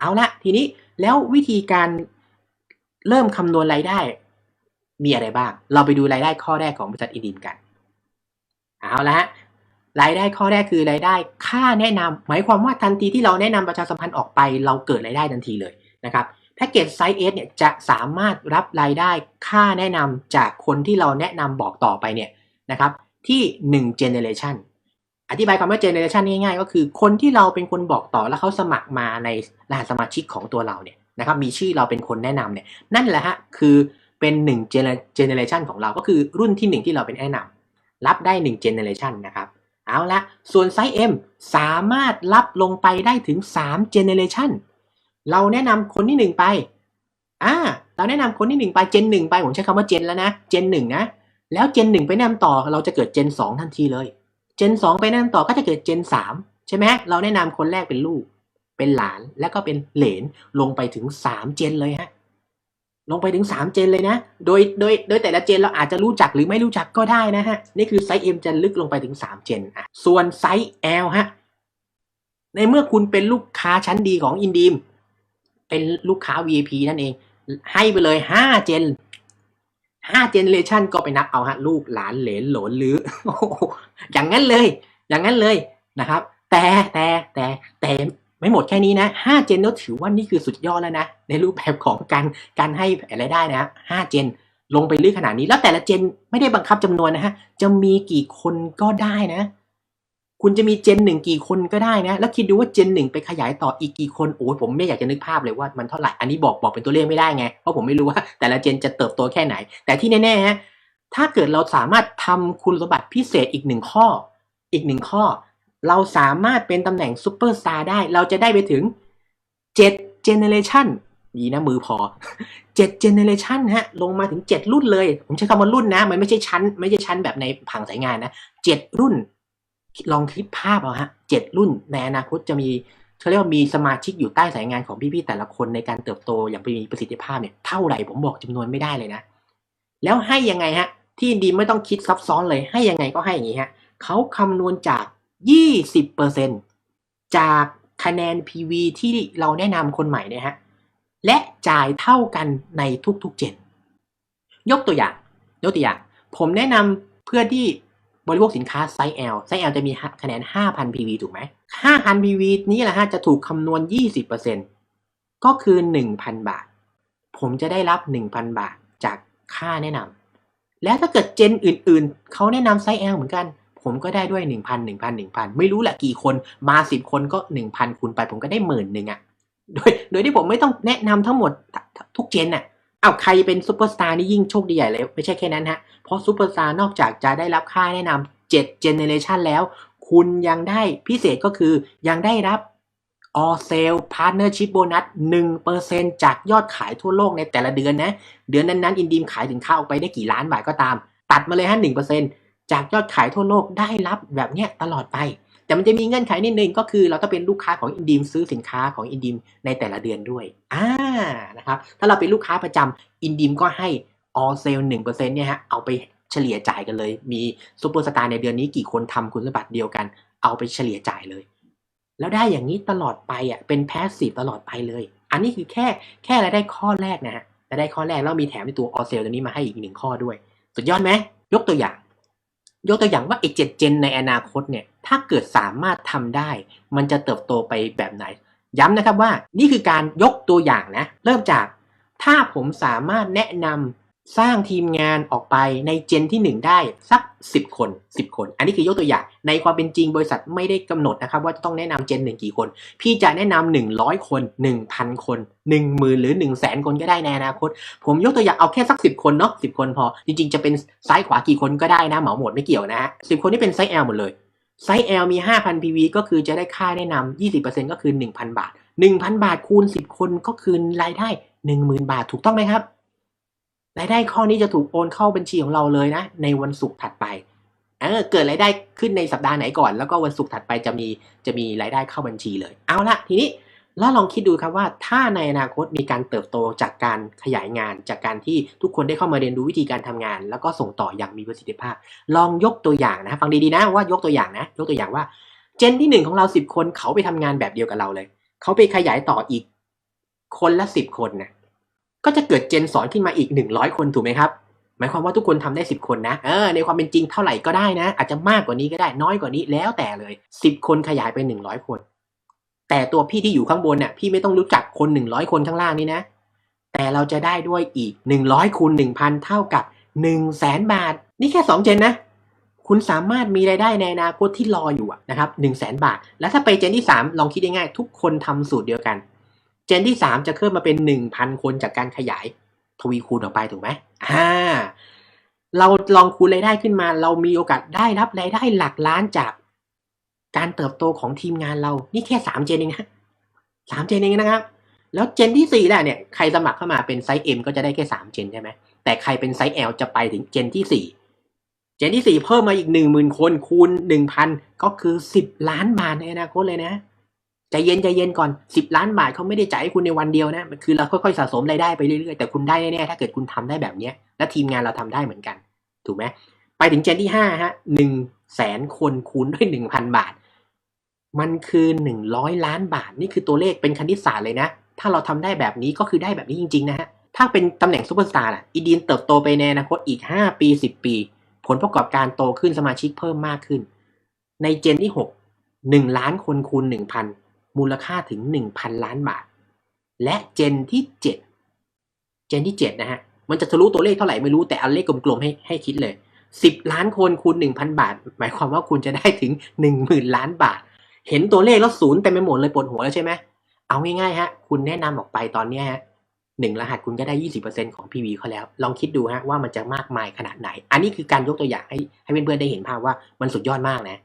เอาละทีนี้แล้ววิธีการเริ่มคำนวณรายได้ มีอะไรบ้าง เราไปดูรายได้ข้อแรกของบริษัทอินดิมกัน เอาละฮะรายได้ข้อแรกคือรายได้ค่าแนะนำหมายความว่าทันทีที่เราแนะนำประชาสัมพันธ์ออกไป เราเกิดรายได้ทันทีเลยนะครับแพ็กเกจไซส์เอสเนี่ยจะสามารถรับรายได้ค่าแนะนำจากคนที่เราแนะนำบอกต่อไปเนี่ยนะครับที่1 generation อธิบายคำว่า generation ง่ายๆ ก็คือคนที่เราเป็นคนบอกต่อแล้วเขาสมัครมาในรหัสสมาชิกของตัวเราเนี่ยนะครับมีชื่อเราเป็นคนแนะนำเนี่ยนั่นแหละฮะคือเป็น1 generation ของเราก็คือรุ่นที่ 1 ที่เราเป็นแนะนำรับได้ 1 generation นะครับเอาละส่วนไซส์ M สามารถรับลงไปได้ถึง 3 generation เราแนะนำคนที่หนึ่งไปอ่าเราแนะนำคนที่หนึ่งไปเจนหนึ่งไป ผมใช้คำว่าเจนแล้วนะเจนหนึ่งนะแล้วเจนหนึ่งไปแนะนำต่อเราจะเกิดเจนสองทันทีเลย เจนสองไปแนะนต่อก็จะเกิดเจนสามใช่ไหมเราแนะนำคนแรกเป็นลูก เป็นหลานแล้วก็เป็นเหลนลงไปถึงสามเจนเลยฮะลงไปถึงสามเจนเลยนะ โดยโดยโดยแต่ละเจนเราอาจจะรู้จักหรือไม่รู้จักก็ได้นะฮะ นี่คือไซส์ M จะลึกลงไปถึงสามเจนอะส่วนไซส์ L ฮะในเมื่อคุณเป็นลูกค้าชั้นดีของอินดีมเป็นลูกค้า VIP นั่นเอง ให้ไปเลยห้าเจน ห้าเจเนเรชันก็ไปนับเอาฮะลูกหลานเหลนโหลนหรืออย่างนั้นเลย อย่างนั้นเลยนะครับ แต่แต่แต่แต่ไม่หมดแค่นี้นะห้าเจนก็ถือว่านี่คือสุดยอดแล้วนะ ในรูปแบบของการการให้อะไรได้นะห้าเจนลงไปลึกขนาดนี้ แล้วแต่ละเจนไม่ได้บังคับจำนวนนะฮะจะมีกี่คนก็ได้นะ คุณจะมีเจนหนึ่งกี่คนก็ได้นะ แล้วคิดดูว่าเจนหนึ่งไปขยายต่ออีกกี่คนโอ้ยผมไม่อยากจะนึกภาพเลยว่ามันเท่าไหร่ อันนี้บอกบอกเป็นตัวเลขไม่ได้ไง เพราะผมไม่รู้ว่าแต่ละเจนจะเติบโตแค่ไหน แต่ที่แน่ๆฮะถ้าเกิดเราสามารถทำคุณสมบัติพิเศษอีกหนึ่งข้อ อีกหนึ่งข้อ เราสามารถเป็นตำแหน่งซูเปอร์สตาร์ได้ เราจะได้ไปถึงเจ็ดเจเนเรชันดีนะมือพอเจ็ดเจเนเรชันฮะ ลงมาถึงเจ็ดรุ่นเลย ผมใช้คำว่ารุ่นนะ มันไม่ใช่ชั้น ไม่ใช่ชั้นแบบในผังสายงานนะเจ็ดรุ่น ลองคิดภาพเอาฮะเจ็ดรุ่นในอนาคตจะมีเขาเรียกว่ามีสมาชิกอยู่ใต้สายงานของพี่ๆแต่ละคนในการเติบโตอย่างมีประสิทธิภาพเนี่ยเท่าไหร่ผมบอกจำนวนไม่ได้เลยนะ แล้วให้ยังไงฮะ ที่ดีไม่ต้องคิดซับซ้อนเลยให้ยังไงก็ให้อย่างนี้ฮะเขาคำนวณจาก 20%จากคะแนน PV ที่เราแนะนำคนใหม่เนี่ยฮะและจ่ายเท่ากันในทุกๆเจนยกตัวอย่าง ยกตัวอย่าง ผมแนะนำเพื่อที่ บริโภคสินค้าไซส์ L ไซส์ L จะมีคะแนน 5,000 PV ถูกไหม 5,000 PV นี้แหละฮะจะถูกคำนวณ 20%ก็คือ 1,000 บาท ผมจะได้รับ 1,000 บาทจากค่าแนะนำ แล้วถ้าเกิดเจนอื่นๆ เขาแนะนำไซส์ L เหมือนกัน ผมก็ได้ด้วย 1,000 1,000 1,000 ไม่รู้แหละกี่คนมา 10 คนก็ 1,000คูณไป ผมก็ได้หมื่นหนึ่งอะโดย โดยที่ผมไม่ต้องแนะนำทั้งหมดทุกเจนน่ะ เอาใครเป็นซูเปอร์สตาร์นี่ยิ่งโชคดีใหญ่เลย ไม่ใช่แค่นั้นฮะ เพราะซูเปอร์สตาร์นอกจากจะได้รับค่าแนะนำ7 generation แล้ว คุณยังได้พิเศษก็คือยังได้รับ all sale partnership bonus 1%จากยอดขายทั่วโลกในแต่ละเดือนนะ เดือนนั้นๆ อินดีมขายสินค้าออกไปได้กี่ล้านบาทก็ตาม ตัดมาเลยฮะ1%จากยอดขายทั่วโลกได้รับแบบเนี้ยตลอดไป แต่มันจะมีเงื่อนไขนิดนึงก็คือเราต้องเป็นลูกค้าของอินดีมซื้อสินค้าของอินดีมในแต่ละเดือนด้วยอ่านะครับถ้าเราเป็นลูกค้าประจำอินดีมก็ให้ all sale 1%เปอร์เซ็นต์เนี่ยฮะเอาไปเฉลี่ยจ่ายกันเลย มีซูเปอร์สตาร์ในเดือนนี้กี่คนทำคุณสมบัติเดียวกัน เอาไปเฉลี่ยจ่ายเลย แล้วได้อย่างนี้ตลอดไปอะเป็นแพสซีฟตลอดไปเลย อันนี้คือแค่แค่รายได้ข้อแรกนะฮะรายได้ข้อแรกแล้วมีแถมในตัว all sale ตัวนี้มาให้อีกหนึ่งข้อด้วย สุดยอดไหมยกตัวอย่าง ยกตัวอย่างว่าไอ้เจ็ดเจนในอนาคตเนี่ยถ้าเกิดสามารถทำได้ มันจะเติบโตไปแบบไหน ย้ำนะครับว่านี่คือการยกตัวอย่างนะ เริ่มจากถ้าผมสามารถแนะนำ สร้างทีมงานออกไปในเจนที่ 1 ได้สัก 10 คน 10 คน อันนี้คือยกตัวอย่าง ในความเป็นจริงบริษัทไม่ได้กำหนดนะครับ ว่าจะต้องแนะนำเจนหนึ่งกี่คน พี่จะแนะนำ100 คน 1,000 คน 10,000 หรือ 1 0 0 0 0แสนคนก็ได้ในอนาคต ผมยกตัวอย่างเอาแค่สัก 10 คนเนาะ10 คนพอ จริงๆ จะเป็นซ้ายขวากี่คนก็ได้นะเหมาหมดไม่เกี่ยวนะฮะ10 คนที่เป็นไซส์ L หมดเลยไซส์ L มี 5,000 PV ก็คือจะได้ค่าแนะนำ20%ก็คือ 1,000 บาท 1,000 บาทคูณ 10 คนก็คือรายได้ 10,000 บาทถูกต้องไหมครับ รายได้ข้อนี้จะถูกโอนเข้าบัญชีของเราเลยนะ ในวันศุกร์ถัดไปเออเกิดรายได้ขึ้นในสัปดาห์ไหนก่อน แล้วก็วันศุกร์ถัดไปจะมีจะมีรายได้เข้าบัญชีเลย เอาละทีนี้แล้วลองคิดดูครับว่าถ้าในอนาคตมีการเติบโตจากการขยายงาน จากการที่ทุกคนได้เข้ามาเรียนรู้วิธีการทำงาน แล้วก็ส่งต่ออย่างมีประสิทธิภาพ ลองยกตัวอย่างนะฟังดีๆนะว่ายกตัวอย่างนะ ยกตัวอย่างว่า เจนที่หนึ่งของเราสิบคนเขาไปทำงานแบบเดียวกับเราเลย เขาไปขยายต่ออีกคนละสิบคนนะ ก็จะเกิดเจนสอนขึ้นมาอีกหนึ่งร้อยคนถูกไหมครับ หมายความว่าทุกคนทำได้สิบคนนะเออในความเป็นจริงเท่าไหร่ก็ได้นะ อาจจะมากกว่านี้ก็ได้น้อยกว่านี้แล้วแต่เลยสิบคนขยายไปหนึ่งร้อยคน แต่ตัวพี่ที่อยู่ข้างบนน่ะพี่ไม่ต้องรู้จักคนหนึ่งร้อยคนข้างล่างนี้นะ แต่เราจะได้ด้วยอีกหนึ่งร้อยคูณหนึ่งพันเท่ากับหนึ่งแสนบาท นี่แค่สองเจนนะคุณสามารถมีรายได้ในอนาคตที่รออยู่นะครับหนึ่งแสนบาท แล้วถ้าไปเจนที่สามลองคิดง่ายๆทุกคนทำสูตรเดียวกัน เจนที่สามจะเพิ่มมาเป็นหนึ่งพันคนจากการขยายทวีคูณออกไปถูกไหมอ่าเราลองคูณรายได้ขึ้นมา เรามีโอกาสได้รับรายได้หลักล้านจากการเติบโตของทีมงานเรา นี่แค่สามเจนเองนะสามเจนเองนะครับ แล้วเจนที่สี่แหละเนี่ยใครสมัครเข้ามาเป็นไซส์ M ก็จะได้แค่สามเจนใช่ไหมแต่ใครเป็นไซส์ L จะไปถึงเจนที่สี่เจนที่สี่เพิ่มมาอีกหนึ่งหมื่นคนคูณหนึ่งพันก็คือสิบล้านบาทในอนาคตเลยนะ ใจเย็นใจเย็นก่อนสิบล้านบาทเขาไม่ได้จ่ายให้คุณในวันเดียวนะมันคือเราค่อยๆสะสมรายได้ไปเรื่อยๆแต่คุณได้แน่ๆถ้าเกิดคุณทำได้แบบเนี้ย และทีมงานเราทำได้เหมือนกัน ถูกไหมไปถึงเจนที่ห้าฮะหนึ่งแสนคนคูณด้วยหนึ่งพันบาท มันคือหนึ่งร้อยล้านบาท นี่คือตัวเลขเป็นคณิตศาสตร์เลยนะ ถ้าเราทำได้แบบนี้ก็คือได้แบบนี้จริงๆนะฮะถ้าเป็นตำแหน่งซูเปอร์สตาร์ล่ะอีดีนเติบโตไปในอนาคตอีก5ปี10ปี ผลประกอบการโตขึ้นสมาชิกเพิ่มมากขึ้น ในเจนที่6 1ล้านคนคูณ1,000 มูลค่าถึง 1,000 ล้านบาท และเจนที่ 7 เจนที่ 7 นะฮะ มันจะทะลุตัวเลขเท่าไหร่ไม่รู้แต่เอาเลขกลมๆให้ให้คิดเลย 10 ล้านคนคูณ 1,000 บาท หมายความว่าคุณจะได้ถึง 10,000 ล้านบาท เห็นตัวเลขแล้วศูนย์เต็มไปหมดเลยปวดหัวแล้วใช่ไหมเอาง่ายๆฮะ คุณแนะนำออกไปตอนนี้ฮะหนึ่งรหัสคุณก็ได้ยี่สิบเปอร์เซ็นของ PV เขาแล้ว ลองคิดดูฮะว่ามันจะมากมายขนาดไหน อันนี้คือการยกตัวอย่างให้ให้เพื่อนๆได้เห็นภาพว่ามันสุดยอดมากนะ